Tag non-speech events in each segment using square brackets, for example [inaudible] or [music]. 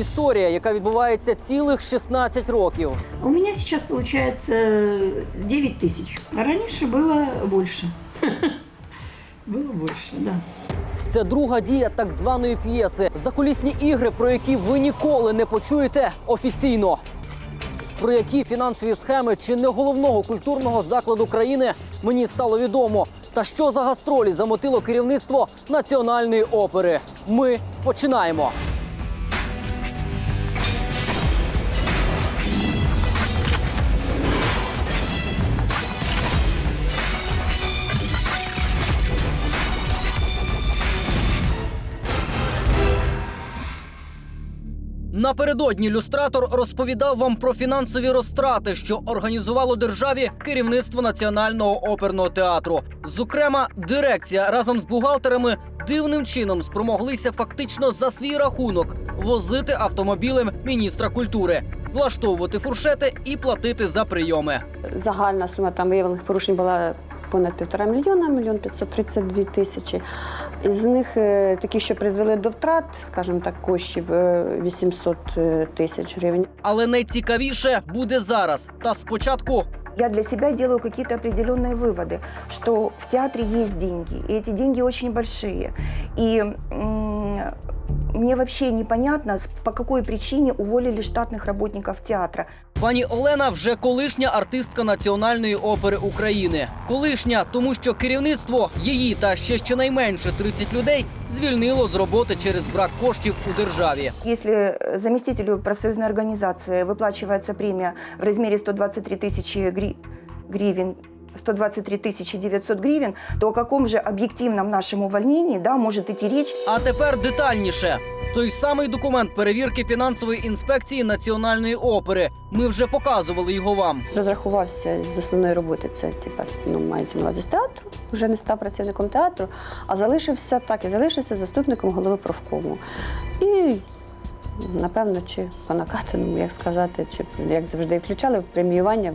історія, яка відбувається цілих 16 років. У меня сейчас получается 9 тысяч. А раньше было больше. [laughs] Было больше, да. Це друга дія так званої п'єси. Закулісні ігри, про які ви ніколи не почуєте офіційно. Про які фінансові схеми чи не головного культурного закладу країни мені стало відомо. Та що за гастролі замотило керівництво національної опери? Ми починаємо. Напередодні люстратор розповідав вам про фінансові розтрати, що організувало державі керівництво національного оперного театру. Зокрема, дирекція разом з бухгалтерами дивним чином спромоглися фактично за свій рахунок возити автомобілем міністра культури, влаштовувати фуршети і платити за прийоми. Загальна сума там виявлених порушень була понад півтора мільйона, мільйон 532 тисячі. Із них е, такі, що призвели до втрат, скажімо так, коштів е, 800 тисяч гривень. Але найцікавіше буде зараз. Та спочатку Я для себя делаю какие-то определенные выводы, что в театре есть деньги, и эти деньги очень большие. И м, мне вообще непонятно, с- по какой причине уволили штатных работников театра. Пані Олена вже колишня артистка Національної опери України. Колишня, тому що керівництво її та ще щонайменше 30 людей звільнило з роботи через брак коштів у державі. Если э, заместителю профсоюзной организации выплачивается премия в размере 123 тысячи гри- гривен, 123 тысячи 900 гривен, то о каком же объективном нашем увольнении да, может идти речь? А тепер детальніше. Той самий документ перевірки фінансової інспекції Національної опери. Ми вже показували його вам. Розрахувався з основної роботи. Це типа ну, мається на увазі з театру, вже не став працівником театру, а залишився так і залишився заступником голови профкому. І напевно, чи по накатаному, як сказати, чи як завжди включали в преміювання,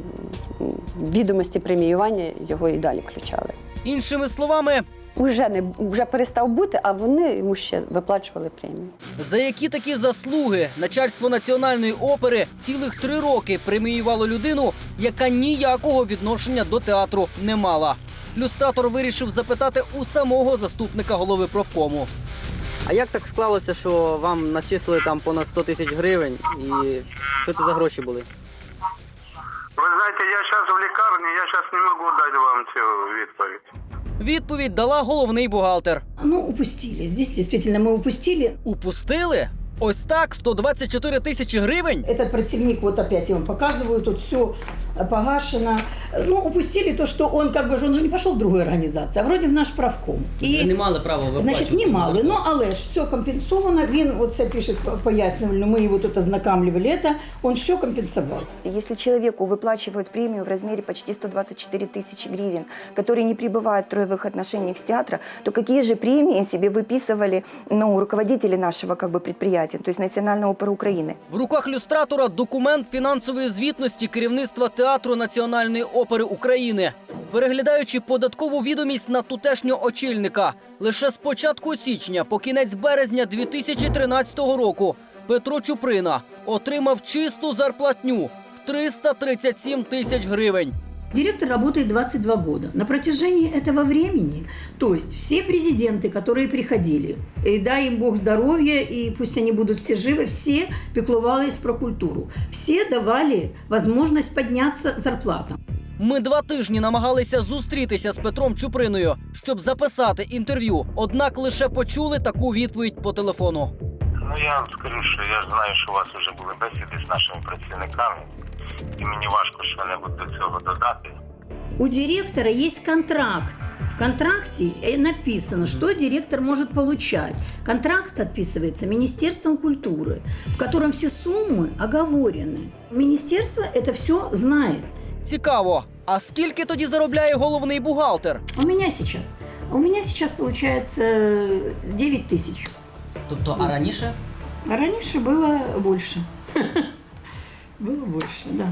відомості преміювання його і далі включали. Іншими словами, Уже не вже перестав бути, а вони йому ще виплачували премію. За які такі заслуги начальство національної опери цілих три роки преміювало людину, яка ніякого відношення до театру не мала. Люстратор вирішив запитати у самого заступника голови профкому. А як так склалося, що вам начислили там понад 100 тисяч гривень? І що це за гроші були? Вы знаете, я сейчас в лекарне, я сейчас не могу дать вам цю відповідь. Відповідь дала головний бухгалтер. Ну, упустили. Здесь действительно мы упустили. Упустили? Ось так 124 тисячі гривень. Этот противник, вот опять я вам показываю, тут все погашено. Ну, упустили то, что он как бы, же- он же не пошел в другую организацию, а вроде в наш правком. Ви не мали права виплачувати. Значить, немало. Ну, але ж все компенсовано. Він оце пише пояснювальну, ми його тут ознакомлювали, это, он все компенсував. Если человеку выплачивают премию в размере почти 124 тысячи гривен, который не пребывает в троевых отношениях с театра, то какие же премии себе выписывали ну, руководители нашего как бы, предприятия, То есть Национальная опера Украины? В руках люстратора документ фінансової звітності керівництва театру Національної опери України. Переглядаючи податкову відомість на тутешнього очільника, лише з початку січня по кінець березня 2013 року Петро Чуприна отримав чисту зарплатню в 337 тисяч гривень. Директор работает 22 года. На протяжении этого времени, то есть все президенты, которые приходили, и дай им Бог здоровья, и пусть они будут все живы, все пекловались про культуру. Все давали возможность подняться зарплатам. Ми два тижні намагалися зустрітися з Петром Чуприною, щоб записати інтерв'ю. Однак лише почули таку відповідь по телефону. Ну я вам скажу, що я ж знаю, що у вас вже були бесіди з нашими працівниками, і мені важко що-небудь до цього додати. У директора есть контракт. В контракте э, написано, что директор может получать. Контракт подписывается Министерством культуры, в котором все суммы оговорены. Министерство это все знает. Цікаво, а скільки тоді заробляє головний бухгалтер? У меня сейчас, у меня сейчас получается 9 тысяч. Тобто, а раніше? А раньше было больше. [laughs] Было больше, да.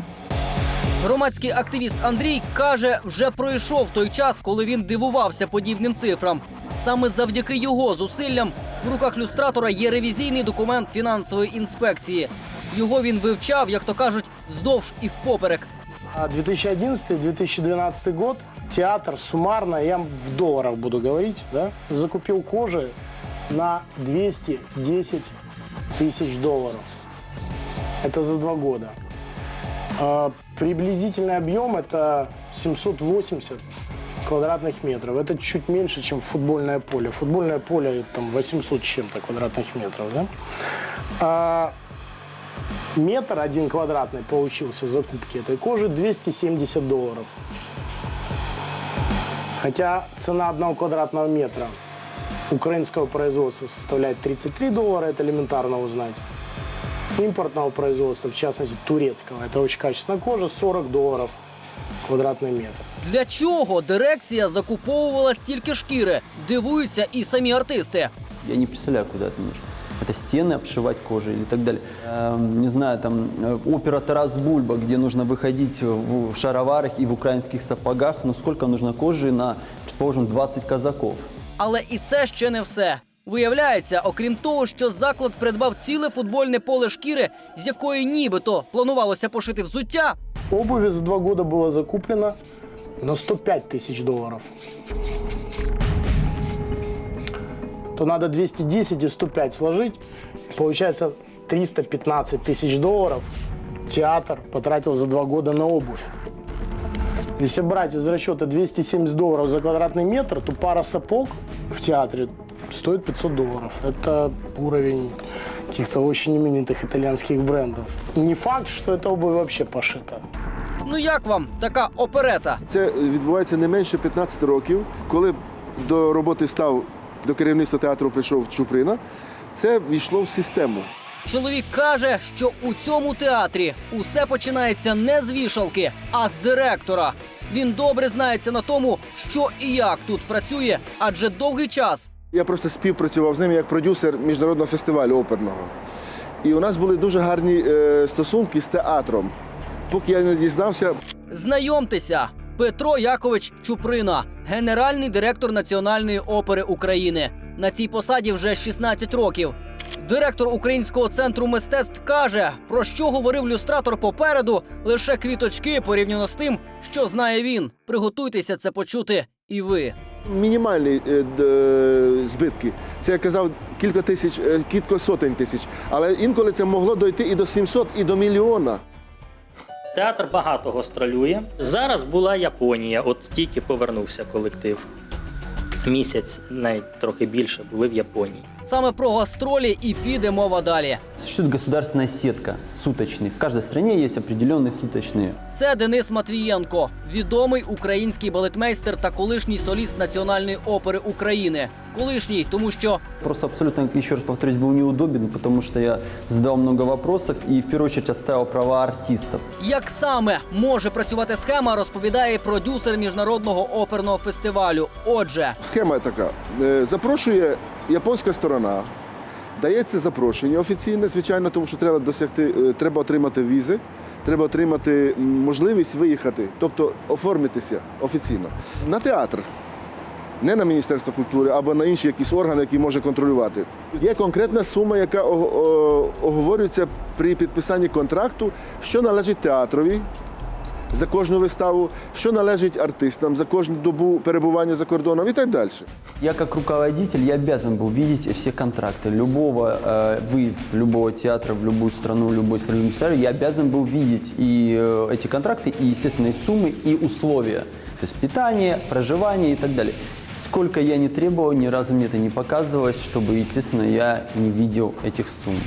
Громадський активіст Андрій каже, вже пройшов той час, коли він дивувався подібним цифрам. Саме завдяки його зусиллям в руках люстратора є ревізійний документ фінансової інспекції. Його він вивчав, як то кажуть, вздовж і впоперек. А 2011-2012 год театр суммарно, я в долларах буду говорить, да, закупил кожи на 210 тысяч долларов. Это за два года. А приблизительный объем это 780 квадратных метров. Это чуть меньше, чем футбольное поле. Футбольное поле там 800 с чем-то квадратных метров. Да? А метр один квадратный получился закупки этой кожи 270 долларов. Хотя цена одного квадратного метра украинского производства составляет 33 доллара, это элементарно узнать. Импортного производства, в частности турецкого, это очень качественная кожа, 40 долларов квадратный метр. Для чого дирекція закуповувала стільки шкіри? Дивуються і самі артисти. Я не представляю, куда это нужно. Это стены обшивать кожей или так далее. Эм, не знаю, там э, опера Тарас Бульба, где нужно выходить в, в шароварах и в украинских сапогах. Ну сколько нужно кожи на, предположим, 20 казаков? Але і це ще не все. Виявляється, окрім того, що заклад придбав ціле футбольне поле шкіри, з якої нібито планувалося пошити взуття. Обуви за два года было закуплено на 105 тысяч долларов. То надо 210 и 105 сложить. Получается 315 тысяч долларов театр потратил за два года на обувь. Если брать из расчета 270 долларов за квадратный метр, то пара сапог в театре стоит 500 долларов. Это уровень каких-то очень именитых итальянских брендов. Не факт, что эта обувь вообще пошита. Ну як вам така оперета? Це відбувається не менше 15 років. Коли до роботи став до керівництва театру прийшов Чуприна, це війшло в систему. Чоловік каже, що у цьому театрі усе починається не з вішалки, а з директора. Він добре знається на тому, що і як тут працює, адже довгий час я просто співпрацював з ним як продюсер міжнародного фестивалю оперного. І у нас були дуже гарні е, стосунки з театром. Поки я не дізнався, Знайомтеся, Петро Якович Чуприна, генеральний директор Національної опери України. На цій посаді вже 16 років. Директор Українського центру мистецтв каже, про що говорив люстратор попереду, лише квіточки порівняно з тим, що знає він. Приготуйтеся це почути і ви. Мінімальні е, збитки. Це я казав кілька тисяч, е, кілька сотень тисяч. Але інколи це могло дойти і до 700, і до мільйона. Театр багато гастролює. Зараз була Японія, от тільки повернувся колектив. Місяць, навіть трохи більше, були в Японії. Саме про гастролі і піде мова далі. Существует государственная сетка суточный. В каждой стране есть определенные суточные. Це Денис Матвієнко, відомий український балетмейстер та колишній соліст Національної опери України. Колишній, тому що Вопрос абсолютно, еще раз повторюсь, был неудобен, потому что я задал много вопросов и в первую очередь отставил права артистов. як саме може працювати схема, розповідає продюсер міжнародного оперного фестивалю. Отже, Схема така: Е, запрошує японська сторона, дається запрошення офіційне, звичайно, тому що треба досягти, е, треба отримати візи, треба отримати можливість виїхати, тобто оформитися офіційно на театр. Не на Міністерство культури або на інші якісь органи, які може контролювати. Є конкретна сума, яка оговорюється при підписанні контракту, що належить театрові за кожну виставу, що належить артистам за кожну добу перебування за кордоном і так далі. Я как руководитель, я обязан был видеть все контракты любого э, выезд любого театра в любую страну, в любой страну, я обязан был видеть и э, эти контракты, и, естественно, и суммы, и условия. То есть питание, проживание и так далее. Сколько я не требовал, ни разу мне это не показывалось, чтобы, естественно, я не видел этих сумм.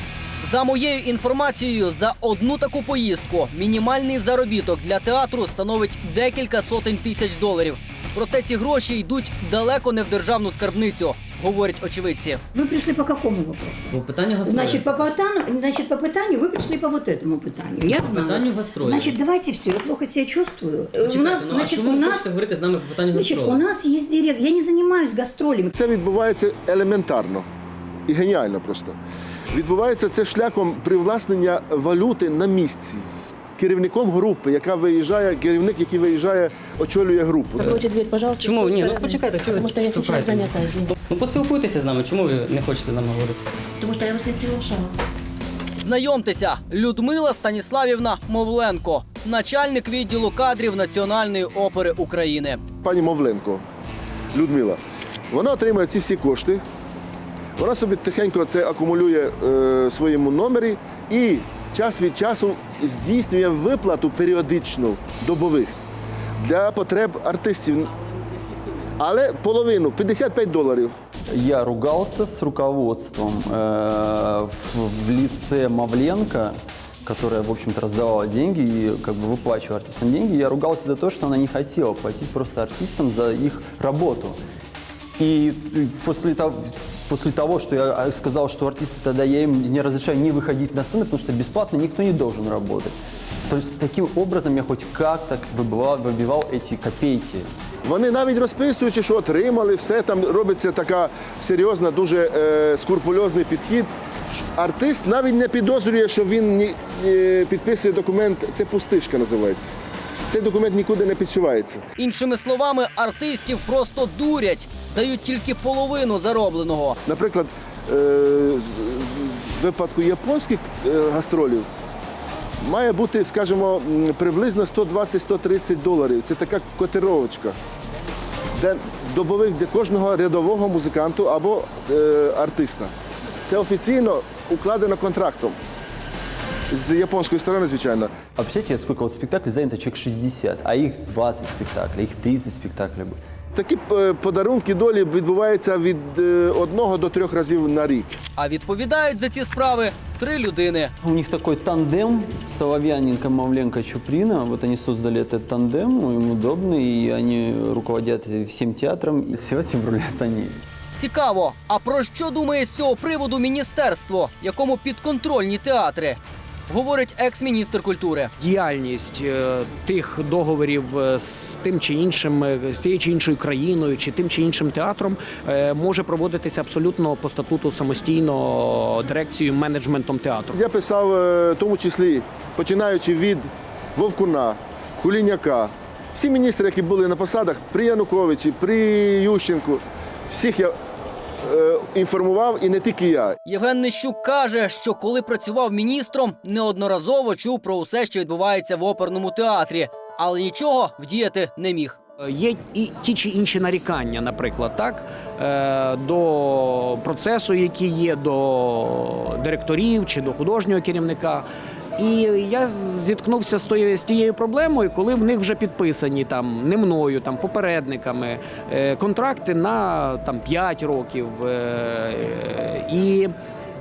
за моєю інформацією, за одну таку поїздку мінімальний заробіток для театру становить декілька сотень тисяч доларів. Проте ці гроші йдуть далеко не в державну скарбницю, говорять очевидці. Вы пришли по какому вопросу? По питанню гастролі. Значит, по питанию, значит, по питанию вы пришли по вот этому питанию. Я По знаю. питанню гастролі. Значит, давайте все. Я плохо себя чувствую. Э, Чекайте, у нас, ну, а значит, чому у ви нас, хочете говорити з нами по питанню значит, гастролі? у нас есть директор. Я не занимаюсь гастролями. Це відбувається елементарно і геніально просто. Відбувається це шляхом привласнення валюти на місці. керівником групи, яка виїжджає, керівник, який виїжджає, очолює групу. Закройте дверь, пожалуйста. Чому ні? Ну почекайте, Потому ви я сейчас штовхаєте? занята, извините. Ну поспілкуйтеся з нами, чому ви не хочете з нами говорити? Потому что я вас не приглашала. Знайомтеся, Людмила Станіславівна Мовленко, начальник відділу кадрів Національної опери України. Пані Мовленко, Людмила, вона отримує ці всі кошти. Вона собі тихенько це акумулює е, в своєму номері і час від часу здійснює виплату періодичну добових для потреб артистів. Але половину 55 доларів. Я ругался с руководством э, в, в лице Мавленко, которая, в общем-то, раздавала деньги и как бы выплачивала артистам деньги. Я ругался за то, что она не хотела платить просто артистам за их работу. И после того, после того, что я сказал, что артисты тогда я им не разрешаю не выходить на сцену, потому что бесплатно никто не должен работать. То есть таким образом я хоть как-то выбивал, выбивал эти копейки. Вони навіть розписуючи, що отримали, все там робиться така серйозна, дуже е, скурпульозний підхід. Ш- Артист навіть не підозрює, що він ні, е, підписує документ, це пустишка називається. Цей документ нікуди не підшивається. Іншими словами, артистів просто дурять, дають тільки половину заробленого. Наприклад, е, в випадку японських е, гастролів має бути, скажімо, приблизно 120-130 доларів. Це така котировочка, де добових для кожного рядового музиканту або е, артиста. Це офіційно укладено контрактом. З японської сторони, звичайно. А представляете, сколько вот спектаклей занято человек 60, а их 20 спектаклей, их 30 спектаклей. будет. Такі е, подарунки долі відбуваються від е, одного до трьох разів на рік. А відповідають за ці справи три людини. У них такой тандем Соловьяненко, Мавленко, Чуприна. Вот они создали этот тандем, им удобно, и они руководят всем театром. И все этим рулят они. Цікаво, а про що думає з цього приводу міністерство, якому підконтрольні театри? Говорить екс-міністр культури. діяльність е, тих договорів е, з тим чи іншим, е, з тією чи іншою країною, чи тим чи іншим театром е, може проводитися абсолютно по статуту самостійно дирекцією менеджментом театру. Я писав, е, в тому числі, починаючи від Вовкуна, Куліняка, всі міністри, які були на посадах при Януковичі, при Ющенку, всіх я інформував, і не тільки я. Євген Нищук каже, що коли працював міністром, неодноразово чув про усе, що відбувається в оперному театрі, але нічого вдіяти не міг. Е, Є і ті чи інші нарікання, наприклад, так е, до процесу, який є до директорів чи до художнього керівника. І я зіткнувся з тою з тією проблемою, коли в них вже підписані там не мною, там попередниками е, контракти на там 5 років. Е, і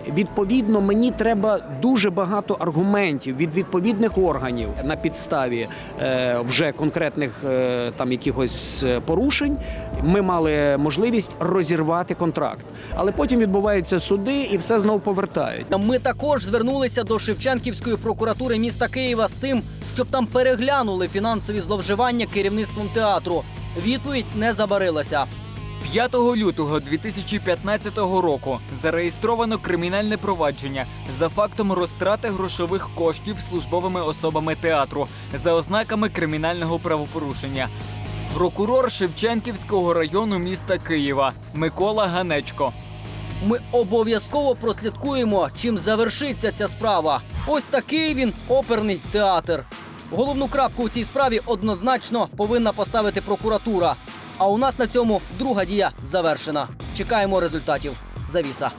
Відповідно, мені треба дуже багато аргументів від відповідних органів на підставі е, вже конкретних е, там якихось е, порушень. Ми мали можливість розірвати контракт, але потім відбуваються суди і все знову повертають. Ми також звернулися до Шевченківської прокуратури міста Києва з тим, щоб там переглянули фінансові зловживання керівництвом театру. Відповідь не забарилася. 5 лютого 2015 року зареєстровано кримінальне провадження за фактом розтрати грошових коштів службовими особами театру за ознаками кримінального правопорушення. Прокурор Шевченківського району міста Києва Микола Ганечко. Ми обов'язково прослідкуємо, чим завершиться ця справа. Ось такий він оперний театр. Головну крапку у цій справі однозначно повинна поставити прокуратура. А у нас на цьому друга дія завершена. Чекаємо результатів. Завіса.